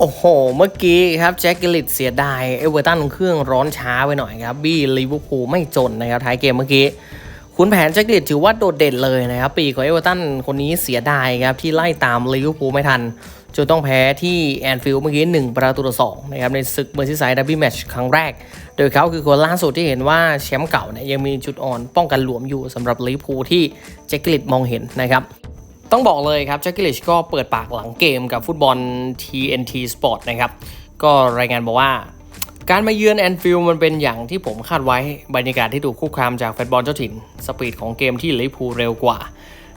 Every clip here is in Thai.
โอ้โห เมื่อกี้ครับแจ็คกิลิตเสียดายเอเวอร์ตันเครื่องร้อนช้าไปหน่อยครับ บี้ลิเวอร์พูลไม่จนนะครับท้ายเกมเมื่อกี้คุณแผนแจ็คกิลิตถือว่าโดดเด่นเลยนะครับ ปีของเอเวอร์ตันคนนี้เสียดายครับ ที่ไล่ตามลิเวอร์พูลไม่ทันจนต้องแพ้ที่แอนฟิลด์เมื่อกี้ 1 ประตูต่อสองนะครับในศึกเมอร์ซีไซด์ดับบี้แมตช์ครั้งแรก โดยเขาคือคนล่าสุดที่เห็นว่าแชมป์เก่าเนี่ยยังมีจุดอ่อนป้องกันหลวมอยู่สำหรับลิเวอร์พูลที่แจ็คกิลิตมองเห็นนะครับ ต้องบอกเลยครับแจ็คกิลิชก็เปิดปากหลังเกมกับฟุตบอล TNT Sport นะครับ ก็รายงานบอกว่า การมาเยือนแอนฟิลมันเป็นอย่างที่ผมคาดไว้บรรยากาศที่ถูกคุกคามจากแฟนบอลเจ้าถิ่น สปีดของเกมที่ลิพูเร็วกว่า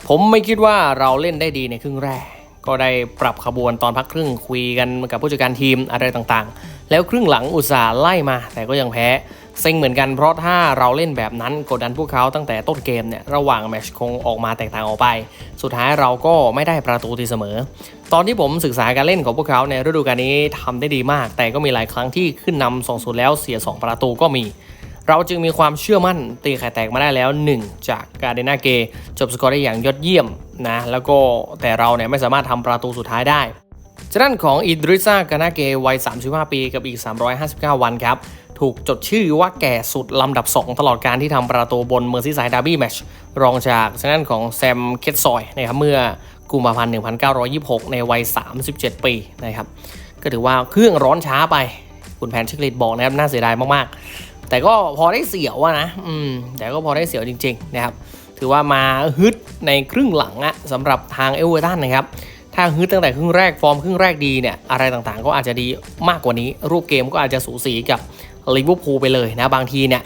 ผมไม่คิดว่าเราเล่นได้ดีในครึ่งแรก ก็ได้ปรับขบวนตอนพักครึ่งคุยกันกับผู้จัดการทีมอะไรต่างๆ แล้วครึ่งหลังอุตส่าห์ไล่มา แต่ก็ยังแพ้ เซ็งเหมือนกันเพราะถ้าเราเล่นแบบนั้นกดดันพวกเขาตั้งแต่ต้นเกมเนี่ยระหว่างแมชคงออกมาแตกต่างออกไป สุดท้ายเราก็ไม่ได้ประตูตีเสมอ ตอนที่ผมศึกษาการเล่นของพวกเขาในฤดูกาลนี้ทำได้ดีมาก แต่ก็มีหลายครั้งที่ขึ้นนำสองศูนย์แล้วเสีย 2 ประตูก็มี เราจึงมีความเชื่อมั่นตีไข่แตกมาได้แล้ว 1 จากการเดนาเกจบสกอร์ได้อย่างยอดเยี่ยมนะแล้วก็แต่เราเนี่ยไม่สามารถทำประตูสุดท้ายได้จากด้นของอิดริซากานาเกวัย 35 ปีกับอีก 359 วันครับ ถูกจดชื่อว่าแก่สุดลำดับ 2 ตลอดการที่ทำประตูบนเมอร์ซีไซด์ดาร์บี้แมชรองจากทางด้านของแซมเคทซอยนะครับเมื่อกุมภาพันธ์ 1926 ในวัย 37 ปีนะครับก็ถือว่าเครื่องร้อนช้าไป คุณแพนชิกลิตบอกนะครับน่าเสียดายมากๆ แต่ก็พอได้เสียวนะอืมแต่ก็พอได้เสียวจริงๆนะครับถือว่ามาฮึดในครึ่งหลังอะสำหรับทางเอเวอร์ตันนะครับถ้าฮึดตั้งแต่ครึ่งแรกฟอร์มครึ่งแรกดีเนี่ยอะไรต่างๆ ก็อาจจะดีมากกว่านี้ รูปเกมก็อาจจะสูสีกับ ลิเวอร์พูลไปเลยนะบางทีเนี่ย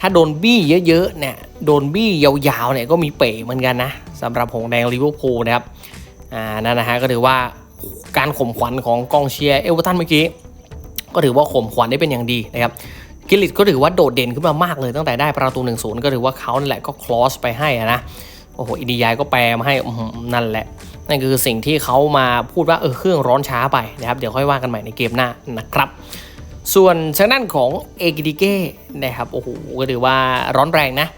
ถ้าโดนบี้เยอะๆเนี่ยโดนบี้ยาวๆเนี่ยก็มีเป๋เหมือนกันนะสำหรับหงแดงลิเวอร์พูลนะครับอ่านั่นนะฮะก็ถือว่าการข่มขวัญของกองเชียร์เอเวอร์ตันเมื่อกี้ก็ถือว่าข่มขวัญได้เป็นอย่างดีนะครับกิลิตก็ถือว่าโดดเด่นขึ้นมามากเลยตั้งแต่ได้ประตู1นก็ถือว่าเขานั่นแหละก็คลอสไปให้นะโอ้โหอินดียายก็แปลมาให้นั่นแหละ นั่นคือสิ่งที่เขามาพูดว่าเออเครื่องร้อนช้าไปนะครับ เดี๋ยวค่อยว่ากันใหม่ในเกมหน้านะครับ ส่วนทางด้านของเอกิดิเก้นะครับโอ้โหก็ถือว่าร้อนแรงนะ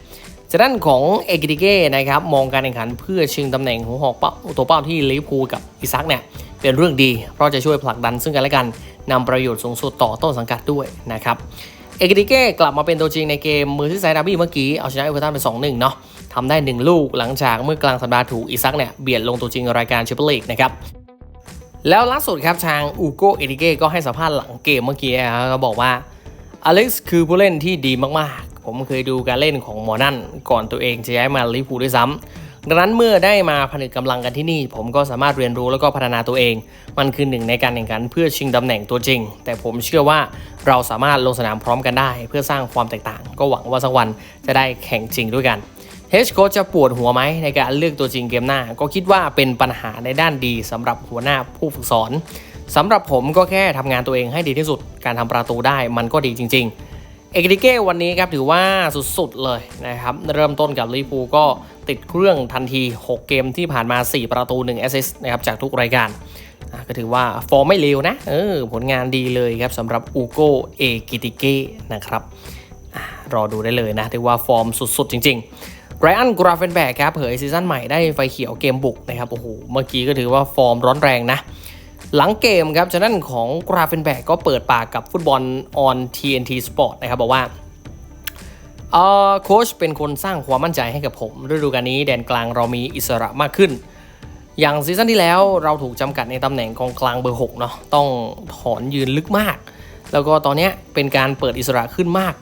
ทางด้านของเอกิดิเก้นะครับมองการแข่งขันเพื่อชิงตำแหน่งหัวหอกเป้าตัวเป้าที่ลิเวอร์พูลกับอิซักเนี่ยเป็นเรื่องดี เพราะจะช่วยผลักดันซึ่งกันและกันนำประโยชน์สูงสุดต่อต้นสังกัดด้วยนะครับเอกิติเก้กลับมาเป็นตัวจริงในเกมมือที่ไซด์ดาบี้เมื่อกี้ เอาชนะเอเวอร์ตันไป 2-1 เนาะทำได้ 1 ลูกหลังจากเมื่อกลางสัปดาห์ถูกอีซักเนี่ย เบียดลงตัวจริงรายการแชมเปี้ยนลีกนะครับ แล้วล่าสุดครับทางอูโกเอติเก้ก็ให้สัมภาษณ์หลังเกมเมื่อกี้ครับก็บอกว่าอเล็กซ์คือผู้เล่นที่ดีมากๆ ผมเคยดูการเล่นของหมอนั่น ก่อนตัวเองจะย้ายมาลิพูด้วยซ้ำดังนั้นเมื่อได้มาผนึกกำลังกันที่นี่ ผมก็สามารถเรียนรู้แล้วก็พัฒนาตัวเอง มันคือหนึ่งในการแข่งขันเพื่อชิงตำแหน่งตัวจริง แต่ผมเชื่อว่าเราสามารถลงสนามพร้อมกันได้ เพื่อสร้างความแตกต่าง ก็หวังว่าสักวันจะได้แข่งจริงด้วยกัน เฮชโคจะปวดหัวไหมในการเลือกตัวจริงเกมหน้า ก็คิดว่าเป็นปัญหาในด้านดีสำหรับหัวหน้าผู้ฝึกสอนสำหรับผมก็แค่ทำงานตัวเองให้ดีที่สุดการทำประตูได้มันก็ดีจริง ๆ เอกริเก้วันนี้ครับถือว่าสุดๆเลยนะครับ เริ่มต้นกับลิเวอร์พูก็ติดเครื่องทันที 6 เกมที่ผ่านมา 4 ประตู1แอสซิสต์นะครับจากทุกรายการก็ถือว่าฟอร์มไม่เลวนะเออผลงานดีเลยครับสำหรับอูโกเอกิติเก้นะครับอรอดูได้เลยนะถือว่าฟอร์มสุดๆ จริง ๆ ไรอันกราเฟนแบกครับเผยซีซั่นใหม่ได้ไฟเขียวเกมบุกนะครับโอ้โหเมื่อกี้ก็ถือว่าฟอร์มร้อนแรงนะ หลังเกมครับจากนั้นของกราเฟนแบกก็เปิดปากกับฟุตบอลออน TNT Sport นะครับบอกว่าเอ่อโค้ชเป็นคนสร้างความมั่นใจให้กับผมฤดูกาลนี้แดนกลางเรามีอิสระมากขึ้น อย่างซีซั่นที่แล้วเราถูกจำกัดในตำแหน่งกองกลางเบอร์6เนาะต้องถอนยืนลึกมาก แล้วก็ตอนนี้เป็นการเปิดอิสระขึ้นมาก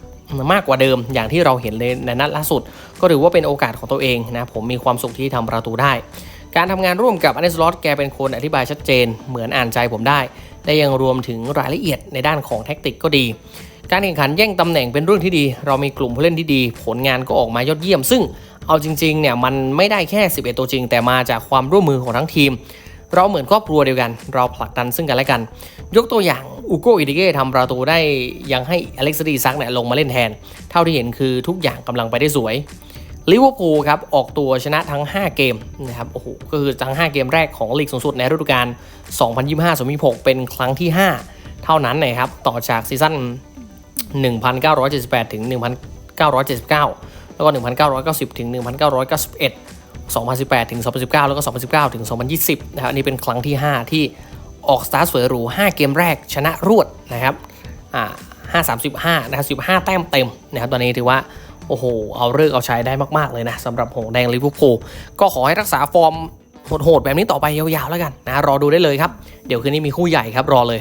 มากกว่าเดิมอย่างที่เราเห็นเลยในนัดล่าสุด ก็ถือว่าเป็นโอกาสของตัวเองนะผมมีความสุขที่ทำประตูได้ การทำงานร่วมกับอันเดสลอตแกเป็นคนอธิบายชัดเจน เหมือนอ่านใจผมได้และยังรวมถึงรายละเอียดในด้านของแท็กติกก็ดี การแข่งขันแย่งตำแหน่งเป็นเรื่องที่ดี เรามีกลุ่มผู้เล่นที่ดี ผลงานก็ออกมายอดเยี่ยม ซึ่งเอาจริงๆเนี่ยมันไม่ได้แค่ 11 ตัวจริง แต่มาจากความร่วมมือของทั้งทีม เราเหมือนครอบครัวเดียวกัน เราผลักดันซึ่งกันและกัน ยกตัวอย่าง อูโกอิดิเก้ทำประตูได้ยังให้อเล็กซ์ดีซักเนี่ยลงมาเล่นแทน เท่าที่เห็นคือทุกอย่างกำลังไปได้สวยลิเวอร์พูลครับออกตัวชนะทั้ง 5 เกมนะครับโอ้โหก็คือทั้ง 5 เกมแรกของลีกสูงสุดในฤดูกาล 2025-2026 เป็นครั้งที่ 5 เท่านั้นนะครับต่อจากซีซั่น 1978 ถึง 1979 แล้วก็ 1990 ถึง 1991 2018 ถึง 2019 แล้วก็ 2019 ถึง 2020 นะครับอันนี่เป็นครั้งที่ 5 ที่ ออกสตาร์ทสวยหรู 5 เกมแรกชนะรวดนะครับอ่ามสิบห้านะครับสิบห้าแต้มเต็มนะครับตอนนี้ถือว่าโอ้โห เอาเลิกเอาใช้ได้มากๆเลยนะสำหรับหงแดงลิเวอร์พูลก็ขอให้รักษาฟอร์มโหดๆแบบนี้ต่อไปยาวๆแล้วกันนะรอดูได้เลยครับ เดี๋ยวคืนนี้มีคู่ใหญ่ครับรอเลย